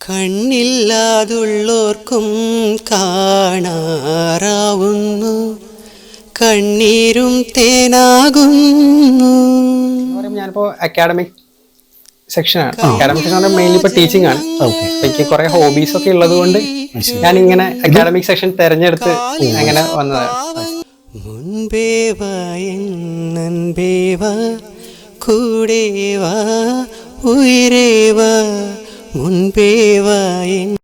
കണ്ണില്ലാതുള്ളോർക്കും കാണാറാവുന്നു. കണ്ണീരും തേനാകുന്നു. ഞാനിപ്പോ അക്കാഡമിക് സെക്ഷനാണ് അക്കാഡമിക് സെക്ഷൻ മെയിൻലി ഇപ്പൊ ടീച്ചിങ് ആണ്. എനിക്ക് കുറെ ഹോബീസ് ഒക്കെ ഉള്ളത് കൊണ്ട് ഞാൻ ഇങ്ങനെ അക്കാഡമിക് സെക്ഷൻ തെരഞ്ഞെടുത്ത് അങ്ങനെ വന്നതാണ് മുൻപേവ വാ എന്നൻപേ വാ. முன்பே வாயின்.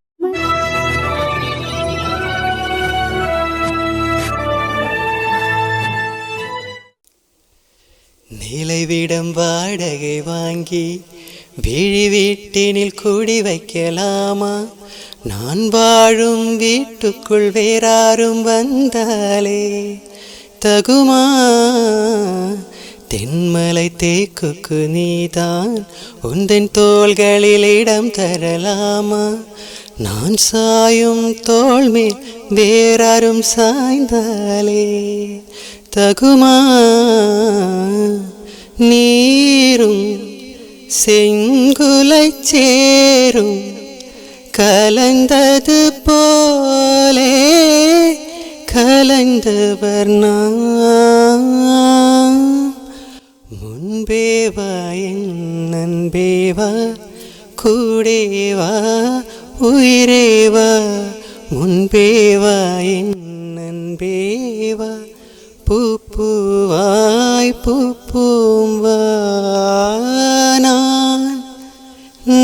நிலைவிடம் வாடகை வாங்கி விழி வீட்டினில் குடி வைக்கலாமா? நான் வாழும் வீட்டுக்குள் வேறாரும் வந்தாலே தகுமா? தென்மலை தேக்குக்கு நீதான் உந்தன் தோள்களில் இடம் தரலாமா? நான் சாயும் தோல் மேல் வேறாரும் சாய்ந்தாலே தகுமா? நீரும் செங்குலை சேரும் கலந்தது போலே கலந்தவர் நான். அன்பேவா என் அன்பேவா கூடேவா உயிரேவா முன்பேவா என் அன்பேவா பூப்பூவாய் பூப்பூம் வானா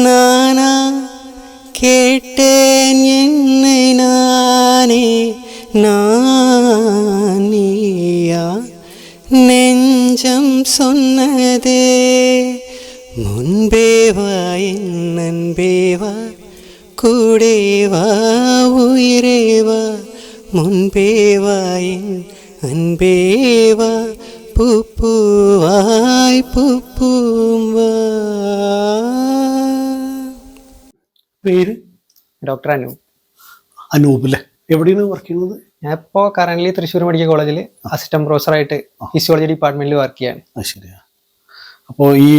நானா கேட்டே நெஞ்சம் சொன்னதே முன்பே வா என் நண்பே வா கூடே வா உயிரே வா முன்பே வா என் அன்பே வா பூ பூவாய் பூ பூம்பாய் പേര് ഡോക്ടർ അനു അനൂപ് അല്ലേ എവിടെയാണ് വർക്ക് ചെയ്യുന്നത്? ഞാൻ ഇപ്പോ കറന്റ് തൃശ്ശൂർ മെഡിക്കൽ കോളേജിൽ അസിസ്റ്റന്റ് പ്രൊഫസർ ആയിട്ട് ഫിസിയോളജി ഡിപ്പാർട്ട്മെന്റിൽ വർക്ക് ചെയ്യാണ്. അത് ശരിയാ. അപ്പോൾ ഈ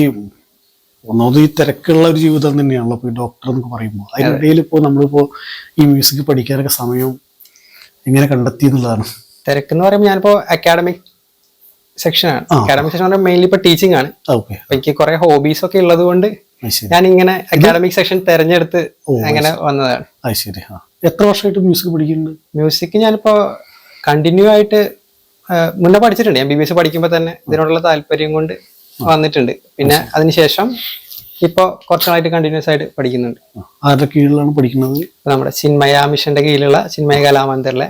ഒന്നാമത് ഈ തിരക്കുള്ള ഒരു ജീവിതം തന്നെയാണല്ലോ ഇപ്പോൾ ഈ ഡോക്ടർ എന്നൊക്കെ പറയുമ്പോൾ. അതിനിടയിൽ ഇപ്പോൾ നമ്മളിപ്പോൾ ഈ മ്യൂസിക് പഠിക്കാനൊക്കെ സമയം എങ്ങനെ കണ്ടെത്തി എന്നുള്ളതാണ്. തിരക്ക് എന്ന് പറയുമ്പോൾ ഞാനിപ്പോ അക്കാഡമിക് സെക്ഷനാണ്. അക്കാഡമിക് സെക്ഷൻ മെയിൻലി ഇപ്പൊ ടീച്ചിങ് ആണ്. അപ്പൊ എനിക്ക് കുറെ ഹോബീസ് ഒക്കെ ഉള്ളത് കൊണ്ട് ഞാൻ ഇങ്ങനെ അക്കാഡമിക് സെക്ഷൻ തെരഞ്ഞെടുത്ത് അങ്ങനെ വന്നതാണ്. അത് ശരി ആ. എത്ര വർഷമായിട്ട് മ്യൂസിക് പഠിക്കുന്നുണ്ട്? മ്യൂസിക് ഞാനിപ്പോ കണ്ടിന്യൂ ആയിട്ട് മുന്നേ പഠിച്ചിട്ടുണ്ട്. ഞാൻ ബി ബി എസ് പഠിക്കുമ്പോൾ തന്നെ ഇതിനോടുള്ള താല്പര്യം കൊണ്ട് വന്നിട്ടുണ്ട്. പിന്നെ അതിനുശേഷം ഇപ്പോ കുറച്ചാളായിട്ട് കണ്ടിന്യൂസ് ആയിട്ട് പഠിക്കുന്നുണ്ട്. ആരുടെ കീഴിലാണ് പഠിക്കുന്നത്? നമ്മുടെ ചിന്മയ മിഷന്റെ കീഴിലുള്ള ചിന്മയ കലാമന്ദിറിലെ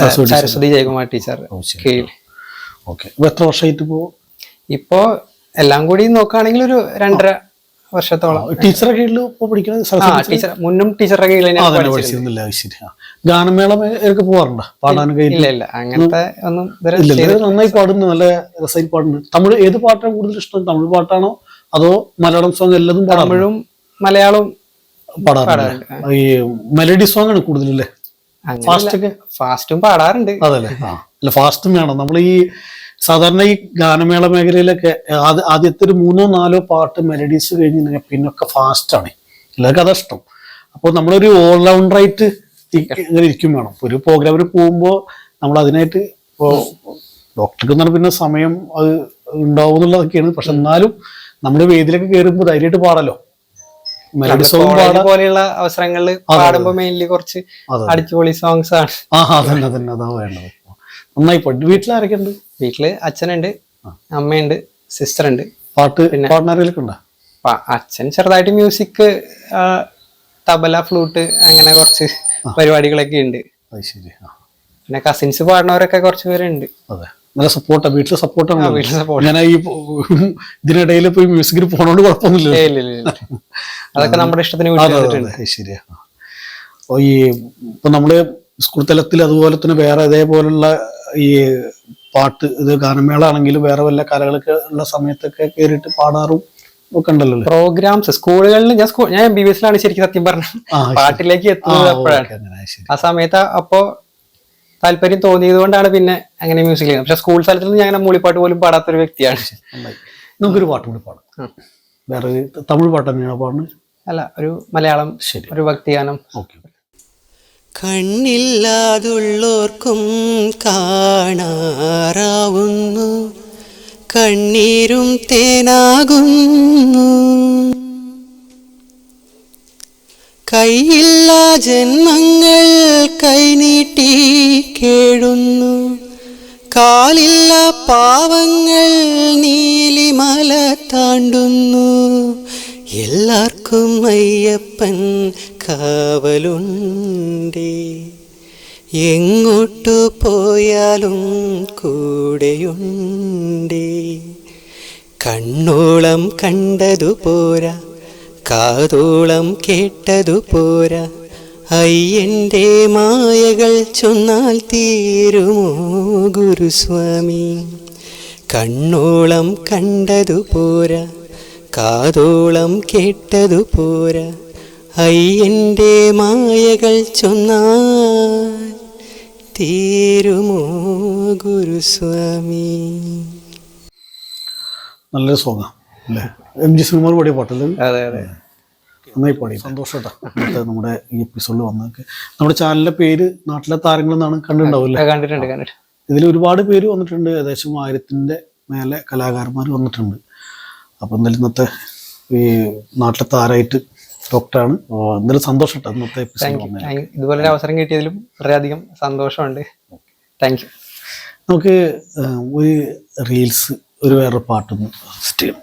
സരസ്വതി ജയകുമാർ ടീച്ചർ കീഴിൽ. ഓക്കെ. എത്ര വർഷമായിട്ട് ഇപ്പോൾ ഇപ്പോ എല്ലാം കൂടി നോക്കുകയാണെങ്കിൽ ഒരു രണ്ടര വർഷത്തോളം. ടീച്ചറെ കീഴിൽ പഠിക്കുന്നത് ടീച്ചർ മുന്നും ടീച്ചറുടെ കീഴിൽ ഗാനമേള പാടാനൊക്കെ ഇല്ല ഇല്ല അങ്ങനത്തെ ഒന്നും നന്നായി പാടുന്നു നല്ല രസമായി പാടുന്നു തമിഴ് ഏത് പാട്ടാണ് കൂടുതൽ ഇഷ്ടം? തമിഴ് പാട്ടാണോ അതോ മലയാളം സോങ് എല്ലതും? തമിഴും മലയാളവും പാടാറുണ്ട്. ഈ മെലഡി സോങ് ആണ് കൂടുതലല്ലേ ഫാസ്റ്റ് ഫാസ്റ്റും പാടാറുണ്ട്. അതല്ലേ? ആ. അല്ല ഫാസ്റ്റും വേണം. നമ്മൾ ഈ സാധാരണ ഈ ഗാനമേള മേഖലയിലൊക്കെ ആദ്യ ആദ്യത്തെ ഒരു മൂന്നോ നാലോ പാട്ട് മെലഡീസ് കഴിഞ്ഞിട്ടുണ്ടെങ്കിൽ പിന്നൊക്കെ ഫാസ്റ്റാണ് ആണ്. എല്ലാവർക്കും അതാ ഇഷ്ടം അപ്പോൾ നമ്മളൊരു ഓൾറൗണ്ടറായിട്ട് ഇങ്ങനെ ഇരിക്കും വേണം. ഒരു പ്രോഗ്രാമിന് പോകുമ്പോൾ നമ്മൾ അതിനായിട്ട് ഇപ്പോൾ ഡോക്ടർക്ക് എന്ന് പറഞ്ഞാൽ പിന്നെ സമയം അത് ഉണ്ടാവും എന്നുള്ളതൊക്കെയാണ്. പക്ഷെ എന്നാലും നമ്മൾ വേദിയിലൊക്കെ കയറുമ്പോൾ ധൈര്യമായിട്ട് പാടല്ലോ. മെലഡി സോങ് കോളേജ് പോലെയുള്ള അവസരങ്ങളിൽ പാടുമ്പോൾ മെയിൻലി കുറച്ച്. അടിച്ചുപൊളി സോങ്സ് ആണ്. ആ അതന്നെ അതന്നെ. അതാ വേണ്ടത്. നന്നായി പോയി. വീട്ടിലാരൊക്കെ ഉണ്ട് വീട്ടിൽ അച്ഛനുണ്ട് അമ്മയുണ്ട് സിസ്റ്റർ ഉണ്ട് പാട്ട് പാർട്ട്ണറിലൊക്കെ ഉണ്ടോ? അച്ഛൻ ചെറുതായിട്ട് മ്യൂസിക് തബല ഫ്ലൂട്ട് അങ്ങനെ കുറച്ച് പരിപാടികളൊക്കെ ഉണ്ട്. ശരി പിന്നെ കസിൻസ് പാടുന്നവരൊക്കെ കുറച്ച് പേരുണ്ട്. അതെ. നല്ല സപ്പോർട്ടാ വീട്ടിൽ സപ്പോർട്ടാണ് വീട്ടിൽ സപ്പോർട്ട് ഞാൻ ഈ ഇതിനിടയിൽ പോയി മ്യൂസിക്കിൽ പോണോണ്ട് കുഴപ്പമൊന്നുമില്ല. അതൊക്കെ നമ്മുടെ ഇഷ്ടത്തിന് അപ്പൊ ഈ ഇപ്പൊ നമ്മൾ സ്കൂൾ തലത്തിൽ അതുപോലെ തന്നെ വേറെ ഇതേപോലുള്ള ഈ പാട്ട് ഇത് ഗാനമേള ആണെങ്കിലും വേറെ വല്ല കലകളൊക്കെ ഉള്ള സമയത്തൊക്കെ കയറിയിട്ട് പാടാറും ഒക്കെ ഉണ്ടല്ലോ പ്രോഗ്രാംസ് സ്കൂളുകളിൽ ഞാൻ സ്കൂൾ ഞാൻ എം ബി ബി എസിലാണ് ശരിക്കും സത്യം പറഞ്ഞത്. പാട്ടിലേക്ക് എത്തുന്നത് അപ്പോഴാണ്. ആ സമയത്ത് അപ്പോ താല്പര്യം തോന്നിയത് കൊണ്ടാണ് പിന്നെ അങ്ങനെ മ്യൂസിക് ചെയ്യുന്നത് പക്ഷെ സ്കൂൾ തലത്തിൽ ഞാൻ അങ്ങനെ മൂളിപ്പാട്ട് പോലും പാടാത്തൊരു വ്യക്തിയാണ്. നമുക്കൊരു പാട്ട് കൂടി പാടാം. വേറെ തമിഴ് പാട്ട് തന്നെയാണ് പാടുന്നത്? അല്ല ഒരു മലയാളം ശരി. ഒരു ഭക്തിഗാനം. ഓക്കെ. കണ്ണില്ലാതുള്ളോർക്കും കാണാറാവുന്നു. കണ്ണീരും തേനാകുന്നു. കൈയില്ലാ ജന്മങ്ങൾ കൈനീട്ടി കാവലുണ്ടേ എങ്ങോട്ടു പോയാലും കൂടെയുണ്ടേ. കണ്ണോളം കണ്ടതു പോരാ കാതോളം കേട്ടതു പോരാ. അയ്യന്റെ മായകൾ ചൊന്നാൽ തീരുമോ ഗുരുസ്വാമി. കണ്ണോളം കണ്ടതു പോരാ കാതോളം കേട്ടതു പോരാ. അയ്യന്റെ മായകൾ ചൊന്നാൽ തീരുമോ ഗുരുസ്വാമി നല്ലൊരു സോങ്ങാ അല്ലേ? എം ജി ശ്രീകുമാർ പാടിയ പാട്ടല്ലേ? അതെ അതെ. നന്നായി പാടി. സന്തോഷം കേട്ടോ ഇന്നത്തെ നമ്മുടെ ഈ എപ്പിസോഡിൽ വന്നതൊക്കെ. നമ്മുടെ ചാനലിലെ പേര് നാട്ടിലെ താരങ്ങൾ എന്നാണ് കണ്ടിട്ടുണ്ടാവും കണ്ടിട്ടുണ്ട് കണ്ടിട്ടുണ്ട്. ഇതിൽ ഒരുപാട് പേര് വന്നിട്ടുണ്ട്. ഏകദേശം ആയിരത്തിന്റെ മേലെ കലാകാരന്മാർ വന്നിട്ടുണ്ട്. അപ്പോൾ എന്തായാലും ഇന്നത്തെ ഈ നാട്ടിലെ താരമായിട്ട് ഡോക്ടറാണ് എന്തായാലും സന്തോഷം ഇന്നത്തെ ഇതുപോലെ ഇതുപോലൊരു അവസരം കിട്ടിയതിലും വളരെയധികം സന്തോഷമുണ്ട്. താങ്ക് യു നമുക്ക് ഒരു റീൽസ് ഒരു വേറൊരു പാട്ടൊന്ന് സെറ്റ് ചെയ്യണം